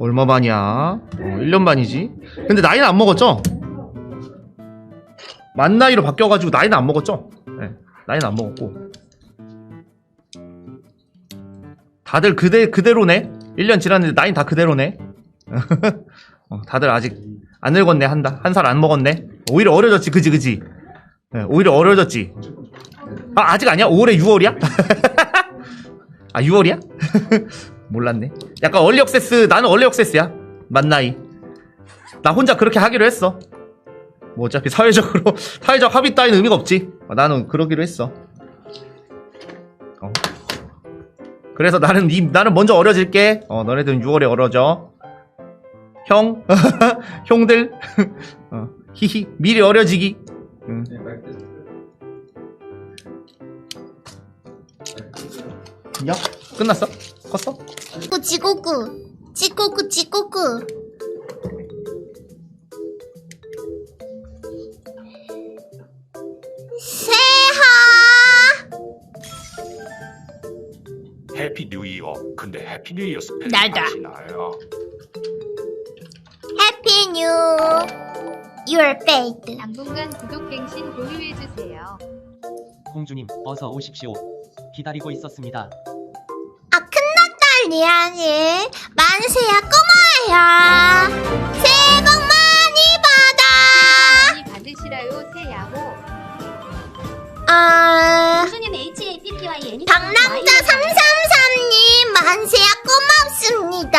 얼마 반이야? 어, 1년 반이지. 근데 나이는 안 먹었죠? 만 나이로 바뀌어가지고 나이는 안 먹었죠? 네, 나이는 안 먹었고. 다들 그대, 그대로네? 1년 지났는데 나이는 다 그대로네? 어, 다들 아직 안 늙었네, 한다. 한 살 안 먹었네? 오히려 어려졌지, 그지, 그지? 네, 오히려 어려졌지. 아, 아직 아니야? 올해 6월이야? 아, 6월이야? 몰랐네. 약간 얼리 억세스, 나는 얼리 억세스야. 만 나이. 나 혼자 그렇게 하기로 했어. 뭐 어차피 사회적으로, 사회적 합의 따위는 의미가 없지. 어, 나는 그러기로 했어. 어. 그래서 나는, 니, 나는 먼저 어려질게. 어, 너네들은 6월에 어려져. 형, 형들, 어, 히히, 미리 어려지기. 응. 야, 끝났어? 컸어? 지고구 지고구 지고구 새하 해피 뉴 이어. 근데 해피 뉴 이어 스펠 나다. 맛이 나요. 해피 뉴 Your fate 당분간 구독 갱신 보유해주세요. 공주님 어서 오십시오. 기다리고 있었습니다. 아 리안이 만세야 꼬마야 새해 복 많이 받아 많이 받으시라요 새야호. 아 애니 당남자 333님 만세야 고맙습니다.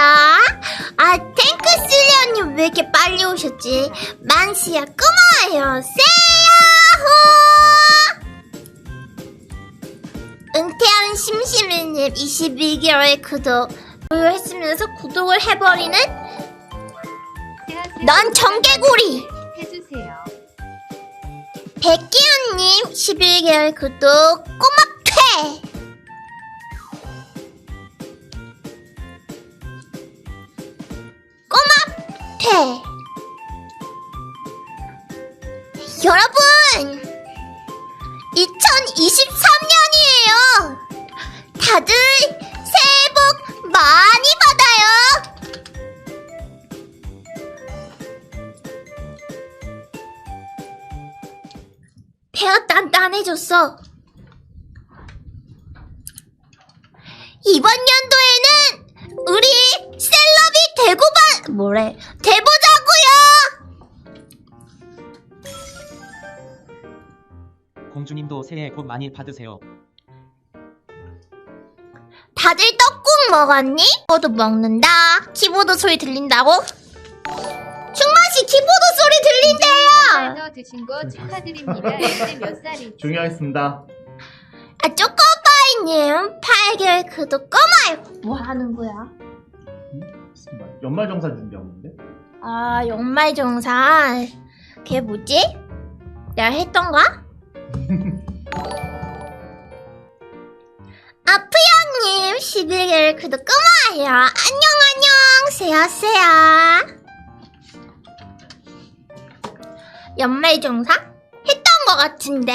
아 탱크스련님 왜 이렇게 빨리 오셨지? 만세야 고마워요. 세야 구독 했으면서 구독을 해버리는 넌 정개구리. 해주세요. 백기훈님 11개월 구독 꼬막퇴 꼬막퇴 여러분 2023년이에요 다들 많이 받아요 배가 단단해졌어. 이번 연도에는 우리 셀럽이 되고 봐 뭐래 돼보자고요. 공주님도 새해 복 많이 받으세요. 다들 떡국 먹었니? 키보드 먹는다. 키보드 소리 들린다고? 충만씨 키보드 소리 들린대요. 더 드신 거 축하드립니다. 이제 몇 살이지? 중요하겠습니다. 아 쪼꼬바이님 8개월 구독 꼬마요. 뭐 하는 거야? 연말정산 준비하고 있는데? 아 연말정산 그게 뭐지? 내가 했던가? 아프양님 11개월 구독 꼬마예요 안녕 안녕 세야세야 연말정산? 했던 거 같은데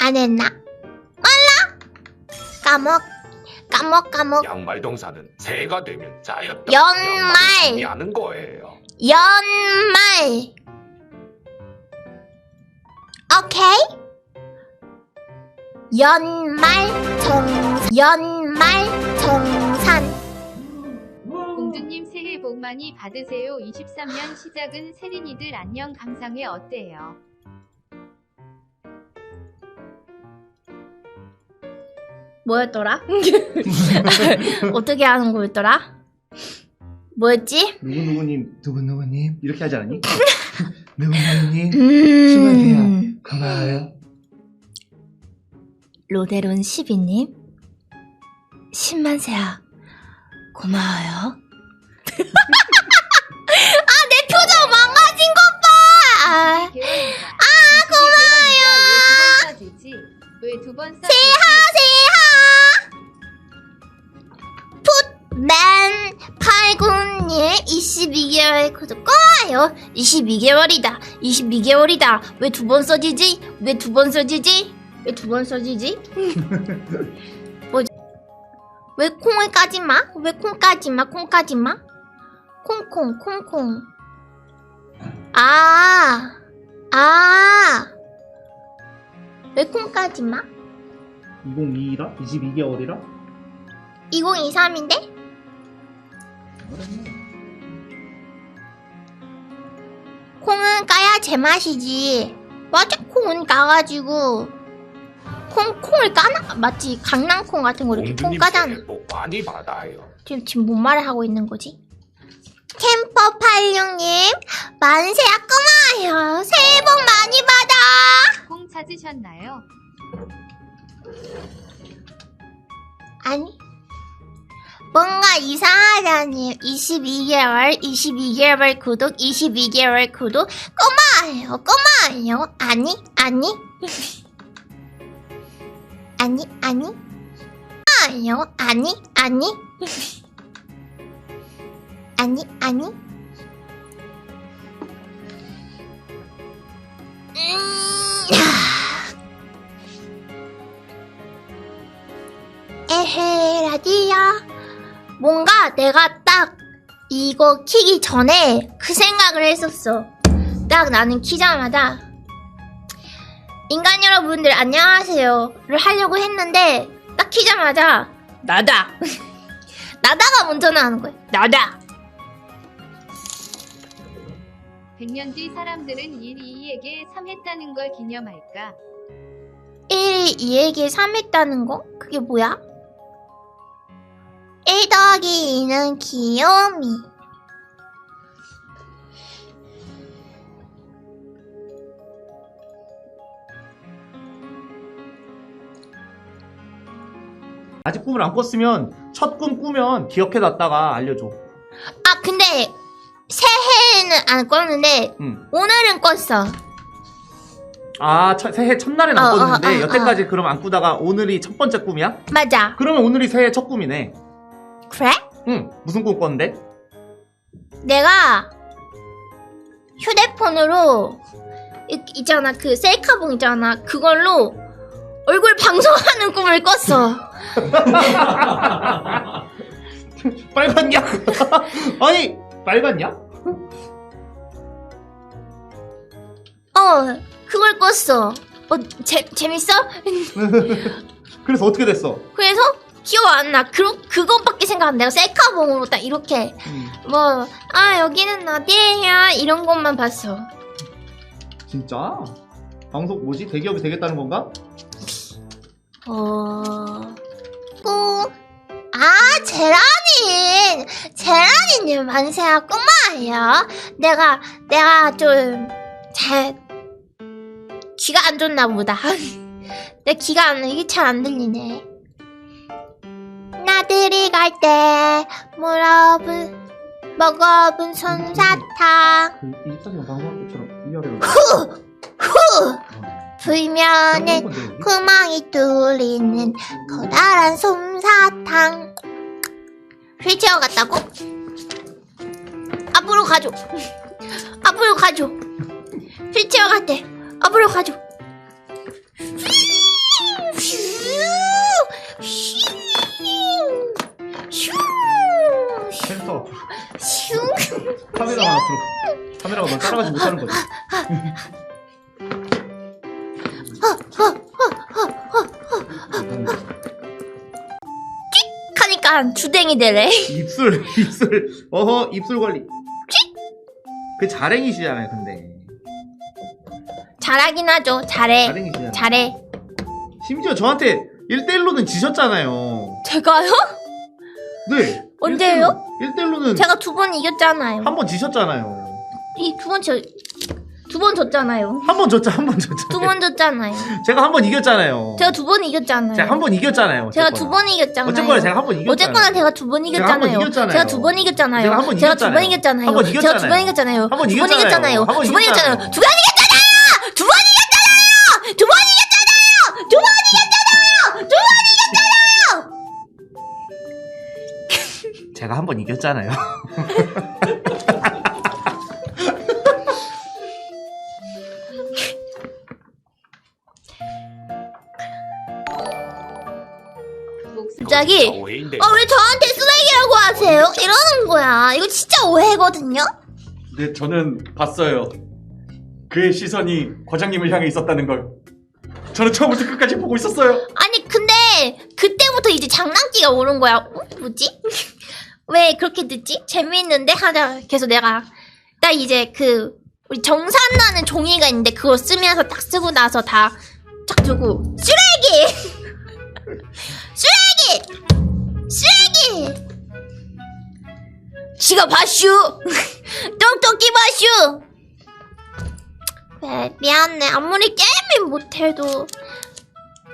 안 했나? 몰라 까먹 까먹 까먹 양말 동사는 새해가 되면 짜였다. 연말. 하는 거예요. 연말. 오케이? 연말 정 연말 정산. 공주님 새해 복 많이 받으세요. 23년 시작은 세린이들 안녕 감상회 어때요? 뭐였더라? 어떻게 하는 거였더라? 뭐였지? 누구누구님, 누구누구님, 이렇게 하지 않았니? 누구누구님, 수고하세요. 음. 고마워요. 로데론 12님 10만세야 고마워요 아 내 표정 망가진 것 봐 아 고마워요. 번 써지지? 풋맨 89님 22개월 구독 꼬아요 22개월이다 22개월이다 왜 두 번 써지지? 왜 두 번 써지지? 왜 두 번 써지지? 뭐지? 왜 콩을 까지 마? 왜 콩 까지 마? 콩 까지 마? 콩콩 콩콩. 아, 아. 왜 콩 까지 마? 2022라? 22개월이라? 2023인데? 콩은 까야 제맛이지. 맞아, 콩은 까가지고. 콩, 콩을 까나? 맞지? 강낭콩 같은 거 이렇게 콩 까잖아. 새해 복 많이 받아요. 지금, 지금 뭔 말을 하고 있는 거지? 캠퍼 86님, 만세야 꼬마요. 새해 복 많이 받아! 콩 찾으셨나요? 아니. 뭔가 이상하다니. 22개월, 22개월 구독, 22개월 구독. 꼬마예요, 꼬마예요. 아니, 아니. 아니, 아니. 꼬마예요. 아니, 아니. 아니, 아니. 음, 에헤, 라디야. 뭔가 내가 딱 이거 키기 전에 그 생각을 했었어. 딱 나는 키자마자 인간 여러분들 안녕하세요를 하려고 했는데 딱 키자마자 나다. 나다가 먼저 나오는 거야. 나다. 100년 뒤 사람들은 1이 2에게 3 했다는 걸 기념할까? 1이 2에게 3 했다는 거? 그게 뭐야? 1 더하기 2는 귀요미. 아직 꿈을 안 꿨으면 첫 꿈 꾸면 기억해놨다가 알려줘. 아, 근데 새해는 안 꿨는데 응. 오늘은 꿨어. 아, 첫- 새해 첫날엔 안 어, 어, 꿨는데 어, 여태까지 그럼 안 꾸다가 오늘이 첫 번째 꿈이야? 맞아. 그러면 오늘이 새해 첫 꿈이네. 그래? 응. 무슨 꿈 꿨는데? 내가 휴대폰으로 이- 있잖아 그 셀카봉 있잖아 그걸로 얼굴 방송하는 꿈을 꿨어. 빨갛냐? 아니, 빨갛냐? 어 그걸 꿨어. 어 재, 재밌어? 그래서 어떻게 됐어? 그래서 기억 안 나. 그 그것밖에 생각 안 나. 셀카봉으로 딱 이렇게 음, 뭐 아 여기는 어디야 이런 것만 봤어. 진짜? 방송 뭐지? 대기업이 되겠다는 건가? 어. 또, 아, 제라닌! 제라닌님 만세야 꼬마예요. 내가, 내가 좀, 잘, 귀가 안 좋나 보다. 내 귀가 안, 이게 잘 안 들리네. 나들이 갈 때, 물어본, 먹어본 솜사탕. 그 24시간 방송할 때처럼 위아래로. 후! 불면은 건데, 구멍이 뚫리는 커다란 솜사탕. 휠체어 같다고? 앞으로 가줘. 앞으로 가줘. 휠체어 같대. 앞으로 가줘. 슝. 카메라만 앞으로. 카메라가 너 따라가지 못하는 거지. 하니까 주댕이 되래 입술, 입술, 어허, 입술 관리. 그 자랭이시잖아요, 근데. 잘하긴 하죠 잘해 자랭이시잖아요. 잘해 심지어 저한테 1대1로는 지셨잖아요. 제가요? 네. 언제요? 1대1로는 제가 두 번 이겼잖아요 한 번 지셨잖아요. 이 두번저 두 번 졌잖아요 한 번 졌죠, 한 번 졌죠. 두 번 졌잖아요 제가 한 번 이겼잖아요. 제가 두 번 이겼잖아요. 제가 한 번 이겼잖아요. 제가. 두 번 이겼잖아요. 어쨌거나 제가 한 번 이겼잖아요. 어쨌거나 제가 두 번 이겼잖아요. 이겼잖아요. 제가 두 번 이겼잖아요. 제가 한번 제가 두번 이겼잖아요. 이겼잖아요. 한번 제가 두번 이겼잖아요. 이겼잖아요. 한번 이겼잖아요. 이겼잖아요. 두번 이겼잖아요. 이겼잖아요. 두 번 이겼잖아요. 두 번 이겼잖아요. 두 번 이겼잖아요. 두 번 이겼잖아요. 두 번 이겼잖아요. 제가 한 번 이겼잖아요. 갑자기. 어왜 저한테 쓰레기라고 하세요? 이러는 거야. 이거 진짜 오해거든요. 네, 저는 봤어요. 그의 시선이 과장님을 향해 있었다는 걸. 저는 처음부터 끝까지 보고 있었어요. 아니 근데 그때부터 이제 장난기가 오는 거야. 어? 뭐지? 왜 그렇게 늦지? 재미있는데 하자. 계속 내가 딱 이제 그 우리 정산나는 종이가 있는데 그거 쓰면서 딱 쓰고 나서 다 쫙 두고 쓰레기! 쓰레기! 쓰레기! 지가 봐슈! 똑똑히 봐슈! 그래 미안해 아무리 게임을 못해도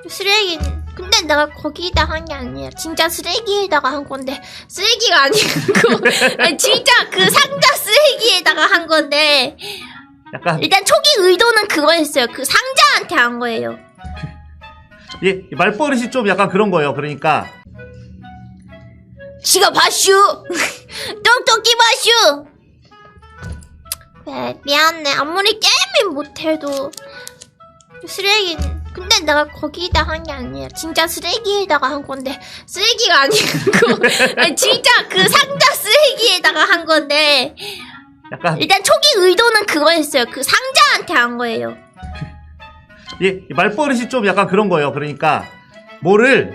쓰레기 근데 내가 거기다 한 게 아니야 진짜 쓰레기에다가 한 건데 쓰레기가 아니고 아니, 진짜 그 상자 쓰레기에다가 한 건데 약간 일단 초기 의도는 그거였어요 그 상자한테 한 거예요 예, 말버릇이 좀 약간 그런 거예요. 그러니까 지가 봐슈. 똑똑히 봐슈. 그래 미안해. 아무리 게임을 못해도 쓰레기 근데 내가 거기다 한 게 아니야. 진짜 쓰레기에다가 한 건데. 쓰레기가 아니고. 아니, 진짜 그 상자 쓰레기에다가 한 건데. 약간 일단 초기 의도는 그거였어요. 그 상자한테 한 거예요. 예, 말버릇이 좀 약간 그런 거예요. 그러니까 뭐를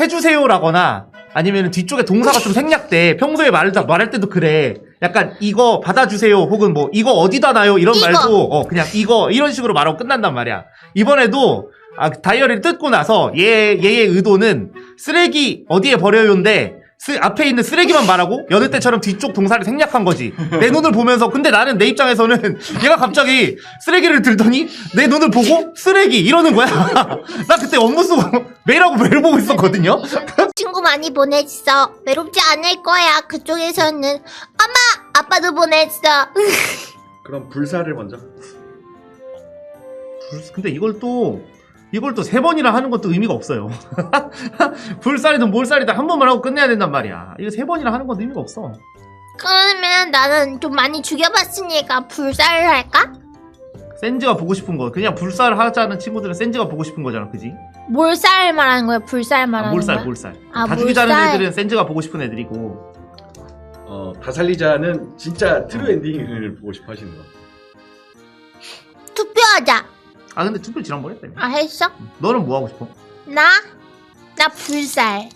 해주세요라거나 아니면 뒤쪽에 동사가 좀 생략돼. 평소에 말, 말할 때도 그래. 약간 이거 받아주세요 혹은 뭐 이거 어디다 놔요 이런 이거. 말도 어 그냥 이거 이런 식으로 말하고 끝난단 말이야. 이번에도 아, 다이어리를 뜯고 나서 얘 얘의 의도는 쓰레기 어디에 버려요인데 쓰- 앞에 있는 쓰레기만 말하고 여느 때처럼 뒤쪽 동사를 생략한 거지. 내 눈을 보면서 근데 나는 내 입장에서는 얘가 갑자기 쓰레기를 들더니 내 눈을 보고 쓰레기 이러는 거야. 나 그때 업무 쓰고 메일하고 메일 보고 있었거든요. 친구 많이 보냈어 외롭지 않을 거야 그쪽에서는 엄마 아빠도 보냈어 그럼 불사를 먼저. 근데 이걸 또 이걸 또 세 번이나 하는 것도 의미가 없어요. 불살이든 몰살이든 한 번만 하고 끝내야 된단 말이야. 이거 세 번이나 하는 건 의미가 없어. 그러면 나는 좀 많이 죽여봤으니까 불살을 할까? 센즈가 보고 싶은 거 그냥 불살 하자는 친구들은 센즈가 보고 싶은 거잖아, 그지? 몰살 말하는 거야? 불살 아, 말하는 몰살, 거야? 몰살. 아, 다 죽이자는 몰살. 애들은 센즈가 보고 싶은 애들이고. 어, 다 살리자는 진짜 트루 엔딩을 보고 싶어 하시는 거. 투표하자. 아 근데 투표 지난번에 했다며. 아 했어? 너는 뭐 하고 싶어? 나? 나 불살.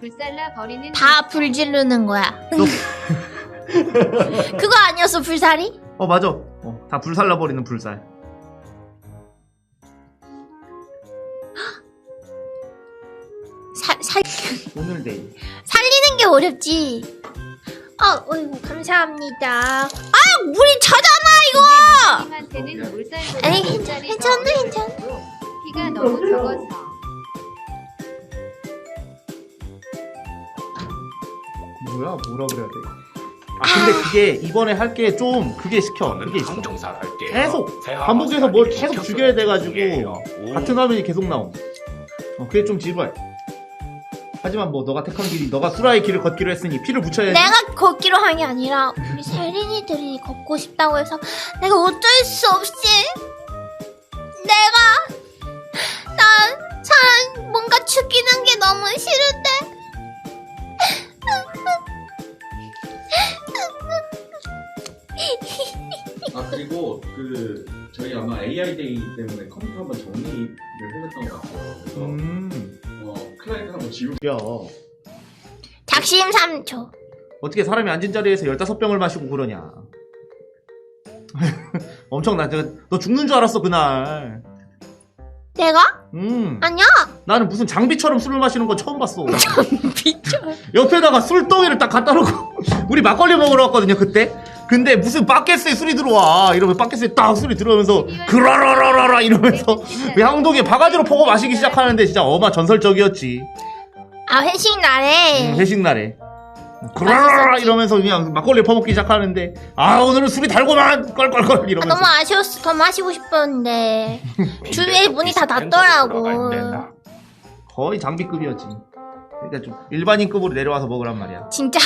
불살라 버리는 다 불 지르는 거야. 너- 그거 아니었어 불살이? 어 맞아. 어, 다 불살라 버리는 불살. 살 살, 오늘 내일. 살리는 게 어렵지. 아, 어이구 감사합니다. 아, 물이 차잖아 이거. 님한테는 물살 에이, 괜찮- 괜찮아, 괜찮아. 피가 너무 적어서 뭐야 뭐라 그래야 돼? 아 근데 그게 이번에 할 게 좀 그게 시켜. 그게 있어. 항정살 할게. 계속 반복해서 뭘 계속 죽여야 돼가지고 같은 화면이 계속 나옴. 어, 그게 좀 지루해. 하지만 뭐 너가 택한 길이 너가 수라의 길을 걷기로 했으니 피를 붙여야지. 내가 걷기로 한 게 아니라 우리 살린이들이 걷고 싶다고 해서 내가 어쩔 수 없이 내가 난 사람 뭔가 죽이는 게 너무 싫은데 아 그리고 그 저희 아마 AI 데이 때문에 컴퓨터 한번 정리를 해놨던 것 같아요. 그래서 음. 어, 클라이드 한번 지우고 야 작심 삼초 어떻게 사람이 앉은 자리에서 15병을 마시고 그러냐. 엄청나. 저, 너 죽는 줄 알았어 그날. 내가? 음. 아니야 나는 무슨 장비처럼 술을 마시는 건 처음 봤어. 비켜 옆에다가 술덩이를 딱 갖다 놓고 우리 막걸리 먹으러 왔거든요 그때 근데 무슨 바켓스에 술이 들어와. 이러면 바켓스에 딱 술이 들어오면서 그라라라라라 이러면서 향독에 바가지로 퍼고 마시기 시작하는데 진짜 어마 전설적이었지. 아 회식 날에? 음, 회식 날에. 그라라라 이러면서 그냥 막걸리 퍼먹기 시작하는데 아 오늘은 술이 달고만! 껄껄껄 아, 이러면서. 너무 아쉬웠어. 더 마시고 싶었는데. 주위에 문이 다 닫더라고. 거의 장비급이었지. 그러니까 좀 일반인급으로 내려와서 먹으란 말이야. 진짜?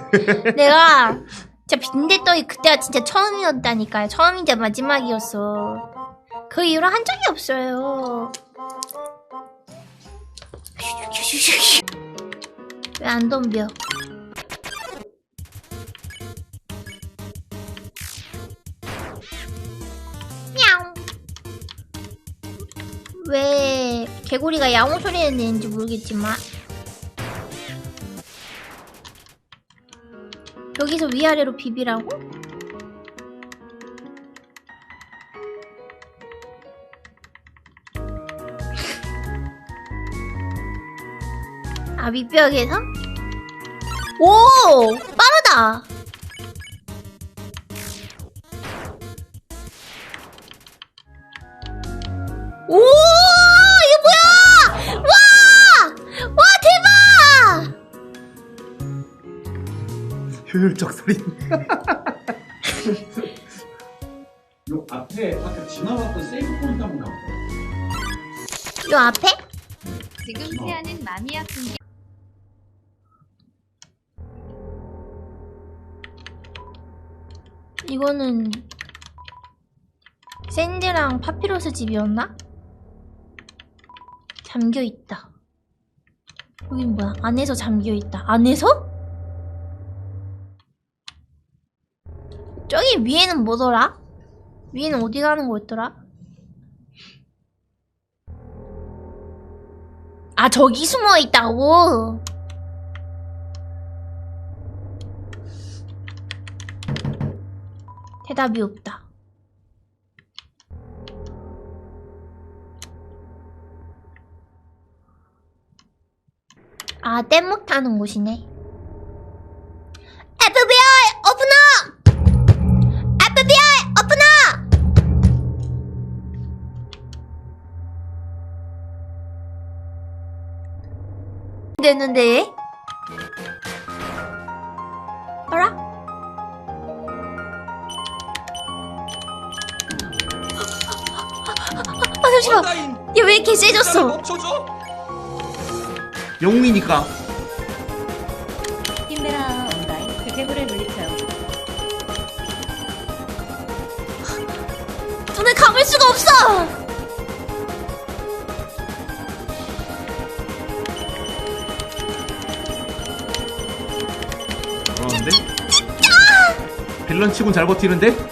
내가 진짜 빈대떡이 그때가 진짜 처음이었다니까요 처음이자 마지막이었어 그 이후로 한 적이 없어요 왜 안 덤벼? 야옹. 왜 개구리가 야옹 소리를 내는지 모르겠지만 여기서 위아래로 비비라고? 아 밑벽에서? 오 빠르다 효율적 소리. 요 앞에 아까 지나갔던 세이브 포인트 한번 가볼까요? 요 앞에? 지금 어. 세아는 마음이 아픈 게 이거는 샌드랑 파피로스 집이었나? 잠겨 있다. 여긴 뭐야? 안에서 잠겨 있다. 안에서? 저기 위에는 뭐더라? 위에는 어디 가는 거였더라? 아 저기 숨어 있다고? 대답이 없다. 아, 뗏목 타는 곳이네. 되는데? 어라? 아, 잠시만. 얘왜 이렇게 세졌어? 영웅이니까. 힘내라 온라인 그 괴물을 물리쳐요. 눈을 감을 수가 없어! 빌런 치곤 잘 버티는데?